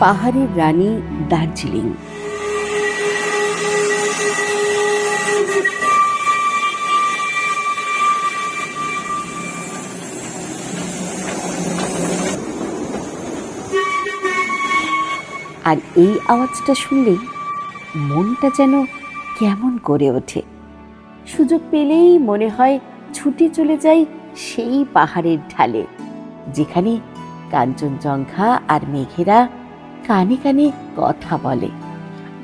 পাহাড়ের রানী দার্জিলিং। আর এই আওয়াজটা শুনলেই মনটা যেন কেমন করে ওঠে। সুযোগ পেলেই মনে হয় ছুটে চলে যাই সেই পাহাড়ের ঢালে, যেখানে কাঞ্চনজঙ্ঘা আর মেঘেরা কানে কানে কথা বলে।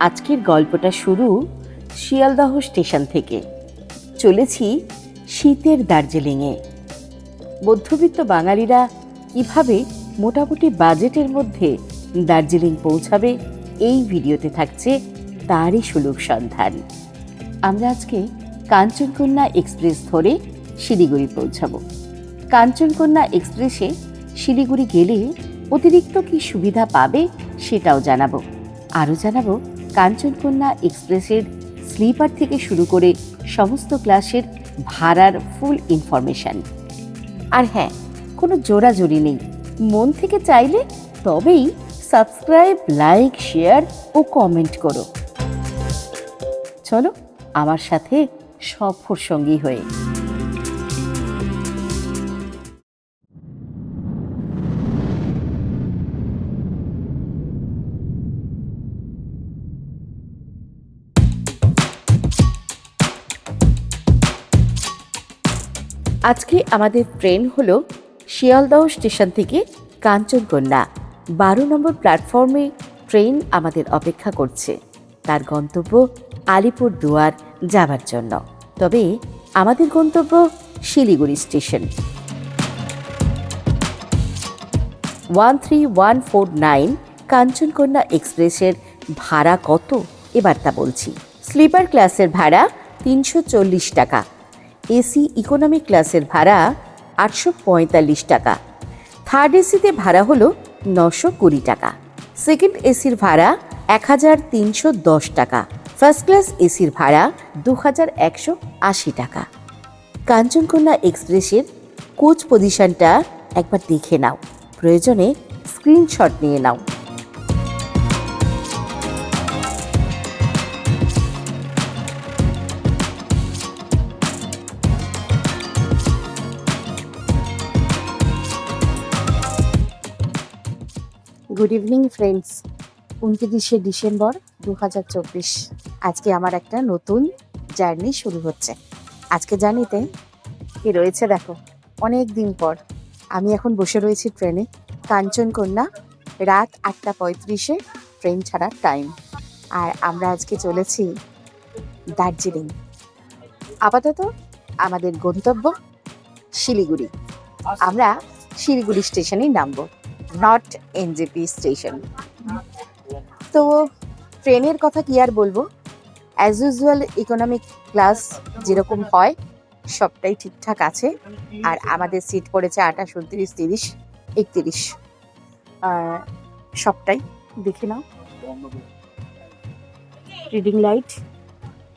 আজকের গল্পটা শুরু শিয়ালদহ স্টেশন থেকে। চলেছি শীতের দার্জিলিংয়ে। মধ্যবিত্ত বাঙালিরা কীভাবে মোটামুটি বাজেটের মধ্যে দার্জিলিং পৌঁছাবে, এই ভিডিওতে থাকছে তারই সুলুক সন্ধান। আমরা আজকে কাঞ্চনকন্যা এক্সপ্রেস ধরে শিলিগুড়ি পৌঁছাবো। কাঞ্চনকন্যা এক্সপ্রেসে শিলিগুড়ি গেলে অতিরিক্ত কি সুবিধা পাবে সেটাও জানাব। আরও জানাব, কাঞ্চনকন্যা এক্সপ্রেসের স্লিপার থেকে শুরু করে সমস্ত ক্লাসের ভাড়ার ফুল ইনফরমেশন। আর হ্যাঁ কোনো জোড়াজোড়ি নেই। মন থেকে চাইলে তবেই সাবস্ক্রাইব, লাইক, শেয়ার ও কমেন্ট করো। চলো, আমার সাথে সফর সঙ্গী হয়ে। আজকে আমাদের ট্রেন হলো শিয়ালদহ স্টেশন থেকে কাঞ্চনকন্যা। বারো নম্বর প্ল্যাটফর্মে ট্রেন আমাদের অপেক্ষা করছে। তার গন্তব্য আলিপুর দুয়ার যাবার জন্য। তবে আমাদের গন্তব্য Siliguri station. One three one four nine Kanchankanya এক্সপ্রেসের ভাড়া কত? এবার তা বলছি। স্লিপার ক্লাসের ভাড়া তিনশো চল্লিশ টাকা। এসি ইকোনমি ক্লাসের ভাড়া আটশো পঁয়তাল্লিশ টাকা। থার্ড এসিতে ভাড়া হলো নশো কুড়ি টাকা। সেকেন্ড এসির ভাড়া এক হাজার তিনশো দশ টাকা। ফার্স্ট ক্লাস এসির ভাড়া দু হাজার একশো আশি টাকা। কাঞ্চনকন্যা এক্সপ্রেসের কোচ পজিশনটা একবার দেখে নাও। প্রয়োজনে স্ক্রিনশট নিয়ে নাও। গুড ইভিনিং ফ্রেন্ডস উনত্রিশে ডিসেম্বর দু হাজার চব্বিশ। আজকে আমার একটা নতুন জার্নি শুরু হচ্ছে। আজকে জার্নিতে কি রয়েছে দেখো, অনেক দিন পর। আমি এখন বসে রয়েছি ট্রেনে, কাঞ্চনকন্যা, রাত আটটা পঁয়ত্রিশে ট্রেন ছাড়ার টাইম আর আমরা আজকে চলেছি দার্জিলিং। আপাতত আমাদের গন্তব্য শিলিগুড়ি। আমরা শিলিগুড়ি স্টেশনেই নামবো। নট এনজেপি স্টেশন তো ট্রেনের কথা কি আর বলব? অ্যাজ ইউজুয়াল ইকোনমিক ক্লাস যেরকম হয়, সবটাই ঠিকঠাক আছে। আর আমাদের সিট পড়েছে আঠাশ, উনত্রিশ, তিরিশ, একত্রিশ। সবটাই দেখে নাও। রিডিং লাইট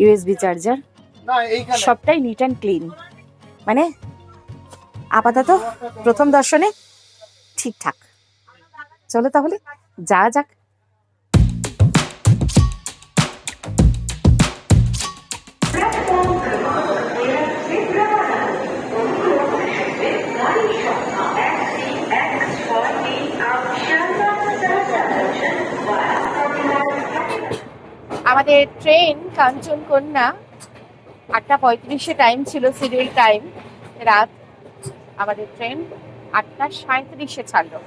ইউএসবি চার্জার সবটাই নিট অ্যান্ড ক্লিন মানে আপাতত প্রথম দর্শনে ঠিকঠাক। চলো তাহলে যা যাক। আমাদের ট্রেন কাঞ্চনকন্যা, আটটা পঁয়ত্রিশে টাইম ছিল সিরিয়াল টাইম রাত আমাদের ট্রেন আটটা সাঁত্রিশে ছাড়লো।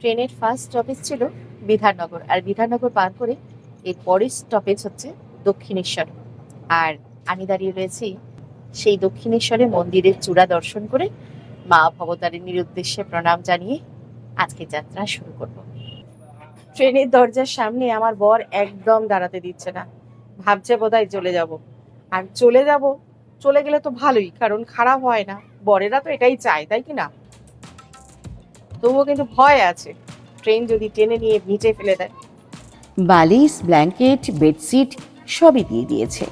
ট্রেনের ফার্স্ট স্টপেজ ছিল বিধাননগর, আর বিধাননগর পার করে এর পরের স্টপেজ হচ্ছে দক্ষিণেশ্বর। আর আমি দাঁড়িয়ে রয়েছি সেই দক্ষিণেশ্বরে মন্দিরের চূড়া দর্শন করে মা ভবতারিণীর উদ্দেশ্যে প্রণাম জানিয়ে আজকে যাত্রা শুরু করব। ট্রেনের দরজার সামনে আমার বর একদম দাঁড়াতে দিচ্ছে না। ভাবছে বোধহয় চলে যাব। আর চলে যাব, চলে গেলে তো ভালোই, কারণ খারাপ হয় না। বরেরা তো এটাই চায়, তাই কি না? তবুও কিন্তু ভয় আছে। ট্রেন যদি টেনে নিয়ে ভিজে ফেলে দেয়। বালিশ, ব্ল্যাঙ্কেট, বেডশিট সবই দিয়ে দিয়েছে।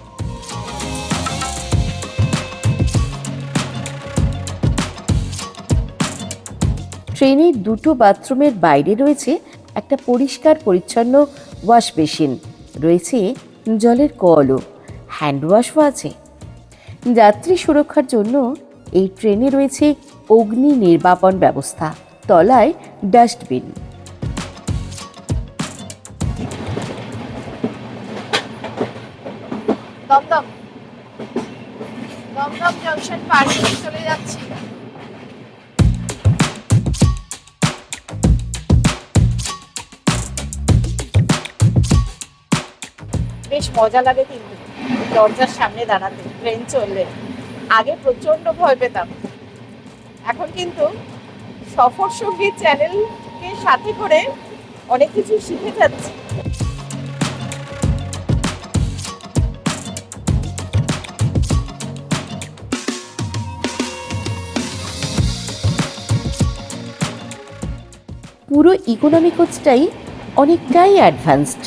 ট্রেনের দুটো বাথরুমের বাইরে রয়েছে একটা পরিষ্কার, পরিচ্ছন্ন ওয়াশ মেশিন। রয়েছে জলের কলও, হ্যান্ড ওয়াশও আছে। যাত্রী সুরক্ষার জন্য এই ট্রেনে রয়েছে অগ্নি নির্বাপন ব্যবস্থা। তলায় ডাস্টবিন। দমদম দমদম জংশন পার চলে যাচ্ছি। বেশ মজা লাগে কিন্তু। দরজার সামনে দাঁড়াতে। ট্রেন চললে। আগে প্রচণ্ড ভয় পেতাম। এখন কিন্তু সফর সঙ্গী চ্যানেলকে সাথে করে অনেক কিছু শিখে যাচ্ছি। পুরো ইকোনমি কোচটাই অনেকটাই অ্যাডভান্সড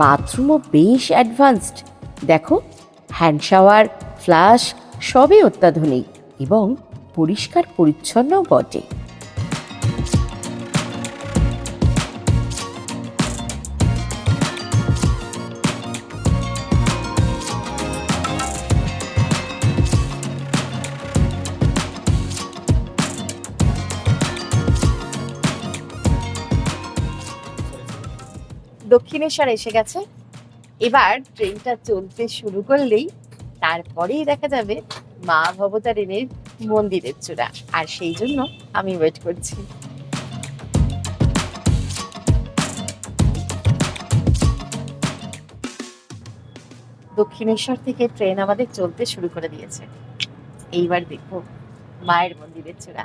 বাথরুমও বেশ অ্যাডভান্সড দেখো হ্যান্ড শাওয়ার ফ্লাশ সবই অত্যাধুনিক এবং পরিষ্কার পরিচ্ছন্ন বটে। দক্ষিণেশ্বর এসে গেছে। এবার ট্রেনটা চলতে শুরু করলেই তারপরেই দেখা যাবে মা ভবতারিণীর মন্দিরের চূড়া। আর সেই জন্য আমি ওয়েট করছি। দক্ষিণেশ্বর থেকে ট্রেন আমাদের চলতে শুরু করে দিয়েছে। এইবার দেখব মায়ের মন্দিরের চূড়া।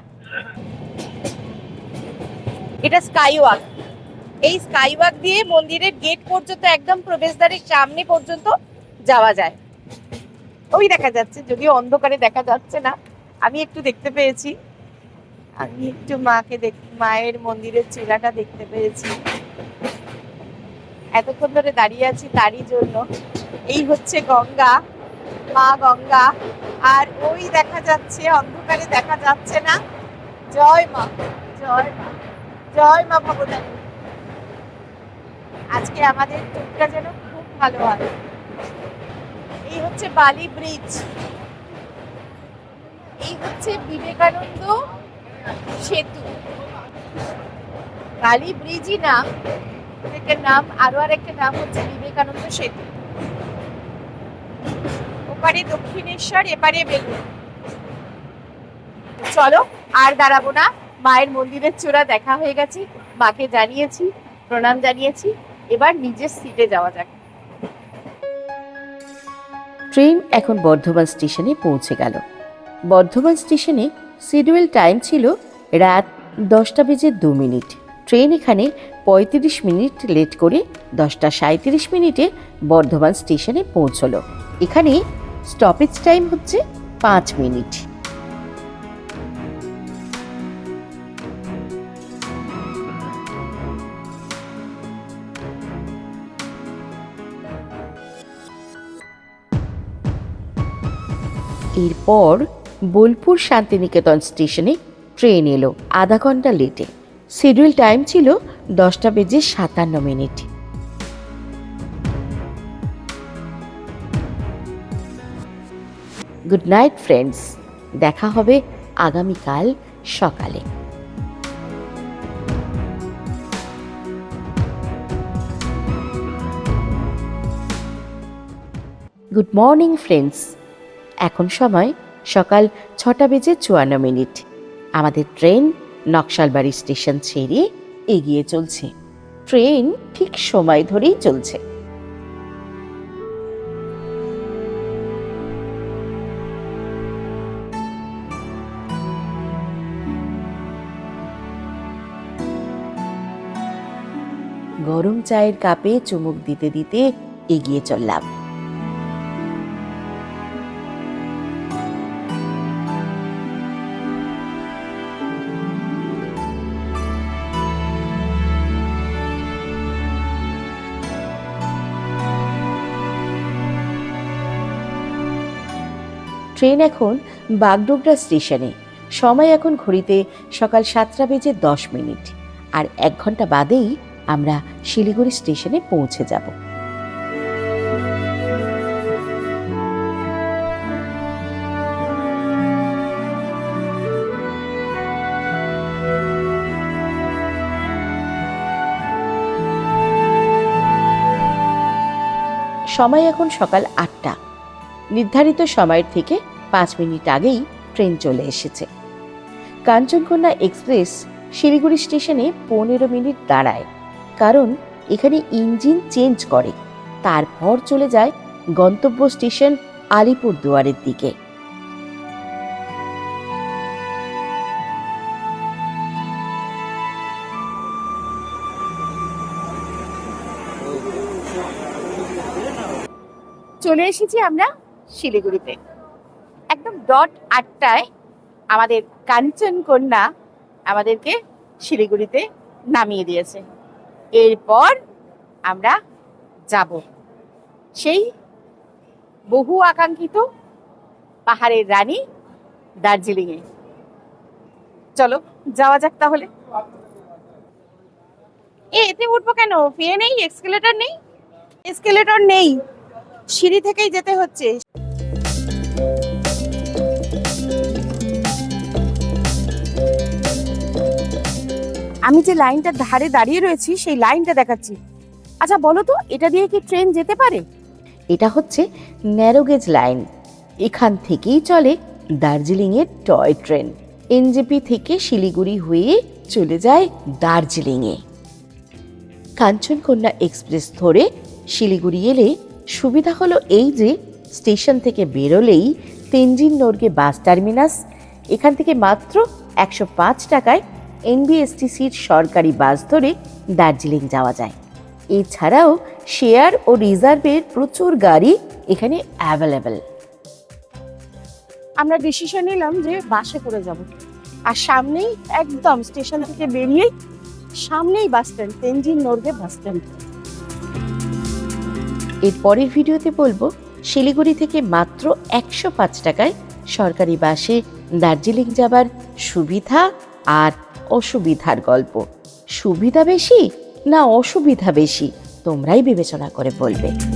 এটা স্কাই ওয়াক এই স্কাইওয়াক দিয়ে মন্দিরের গেট পর্যন্ত একদম প্রবেশদ্বারের সামনে পর্যন্ত যাওয়া যায়। ওই দেখা যাচ্ছে, যদিও অন্ধকারে দেখা যাচ্ছে না। আমি একটু দেখতে পেয়েছি। আমি একটু মাকে দেখ, মায়ের মন্দিরের চূড়াটা দেখতে পেয়েছি। এতক্ষণ ধরে দাঁড়িয়ে আছি তারই জন্য। এই হচ্ছে গঙ্গা, মা গঙ্গা। আর ওই দেখা যাচ্ছে, অন্ধকারে দেখা যাচ্ছে না। জয় মা জয় মা জয় মা ভগবান। আজকে আমাদের ট্যুরটা যেন খুব ভালো হয়। এই হচ্ছে বালি ব্রিজ। এই হচ্ছে বিবেকানন্দ সেতু। বালি ব্রিজই না একটা নাম, আরও আর একটা নাম হচ্ছে বিবেকানন্দ সেতু। ওপারে দক্ষিণেশ্বর, এপারে বেলুন চলো, আর দাঁড়াবো না। মায়ের মন্দিরের চূড়া দেখা হয়ে গেছে। মাকে জানিয়েছি, প্রণাম জানিয়েছি। এবার নিজের সিটে যাওয়া যাক। ট্রেন এখন বর্ধমান স্টেশনে পৌঁছে গেল। বর্ধমান স্টেশনে শিডিউল টাইম ছিল রাত দশটা বেজে দু মিনিট। ট্রেন এখানে পঁয়ত্রিশ মিনিট লেট করে দশটা সাঁত্রিশ মিনিটে বর্ধমান স্টেশনে পৌঁছলো। এখানে স্টপেজ টাইম হচ্ছে পাঁচ মিনিট। এরপর বোলপুর শান্তিনিকেতন স্টেশনে ট্রেন এলো আধা ঘণ্টা লেটে। শিডিউল টাইম ছিল দশটা বেজে সাতান্ন মিনিট। গুড নাইট ফ্রেন্ডস দেখা হবে আগামীকাল সকালে। গুড মর্নিং ফ্রেন্ডস এখন সময় সকাল ছটা বেজে চুয়ান্ন মিনিট। আমাদের ট্রেন নকশালবাড়ি স্টেশন ছেড়ে এগিয়ে চলছে। ট্রেন ঠিক সময় ধরেই চলছে। গরম চায়ের কাপে চুমুক দিতে দিতে এগিয়ে চললাম। ট্রেন এখন বাগডোগরা স্টেশনে। সময় এখন ঘড়িতে সকাল সাতটা বেজে দশ মিনিট। আর এক ঘণ্টা বাদেই আমরা শিলিগুড়ি স্টেশনে পৌঁছে যাব। সময় এখন সকাল আটটা। নির্ধারিত সময়ের থেকে পাঁচ মিনিট আগেই ট্রেন চলে এসেছে। কাঞ্চনকন্যা এক্সপ্রেস শিলিগুড়ি স্টেশনে পনেরো মিনিট দাঁড়ায়, কারণ এখানে ইঞ্জিন চেঞ্জ করে। তারপর চলে যায় গন্তব্য স্টেশন আলিপুর দুয়ারের দিকে। চলে এসেছি আমরা শিলিগুড়িতে। একদম ডট আটটায় আমাদের কাঞ্চন কন্যা আমাদেরকে শিলিগুড়িতে নামিয়ে দিয়েছে। এরপর আমরা যাব। সেই বহু আকাঙ্ক্ষিত পাহাড়ের রানী দার্জিলিংয়ে। চলো, যাওয়া যাক তাহলে। এ, এতে উঠবো কেন? ফিরে নেই? এক্সকেলেটর নেই? এক্সকেলেটর নেই। সিঁড়ি থেকেই যেতে হচ্ছে। আমি যে লাইনটার ধারে দাঁড়িয়ে রয়েছি, সেই লাইনটা দেখাচ্ছি। আচ্ছা বলো তো, এটা দিয়ে কি ট্রেন যেতে পারে? এটা হচ্ছে ন্যারোগেজ লাইন এখান থেকেই চলে দার্জিলিংয়ের টয় ট্রেন এনজেপি থেকে শিলিগুড়ি হয়ে চলে যায় দার্জিলিংয়ে। কাঞ্চনকন্যা এক্সপ্রেস ধরে শিলিগুড়ি এলে সুবিধা হলো এই যে, স্টেশন থেকে বেরোলেই তেনজিং নোরগে বাস টার্মিনাস, এখান থেকে মাত্র একশো পাঁচ টাকায় এনবিএসটিসির সরকারি বাস ধরে দার্জিলিং যাওয়া যায়। এছাড়াও শেয়ার ও রিজার্ভের প্রচুর গাড়ি এখানে অ্যাভেলেবেল। আমরা ডিসিশন নিলাম যে বাসে করে যাব। আর সামনেই একদম স্টেশন থেকে বেরিয়েই সামনেই bus stand Tenzing Norgay bus stand. এর পরের ভিডিওতে বলব, শিলিগুড়ি থেকে মাত্র একশো পাঁচ টাকায় সরকারি বাসে দার্জিলিং যাবার সুবিধা আর অসুবিধার গল্প। সুবিধা বেশি না অসুবিধা বেশি, তোমরাই বিবেচনা করে বলবে।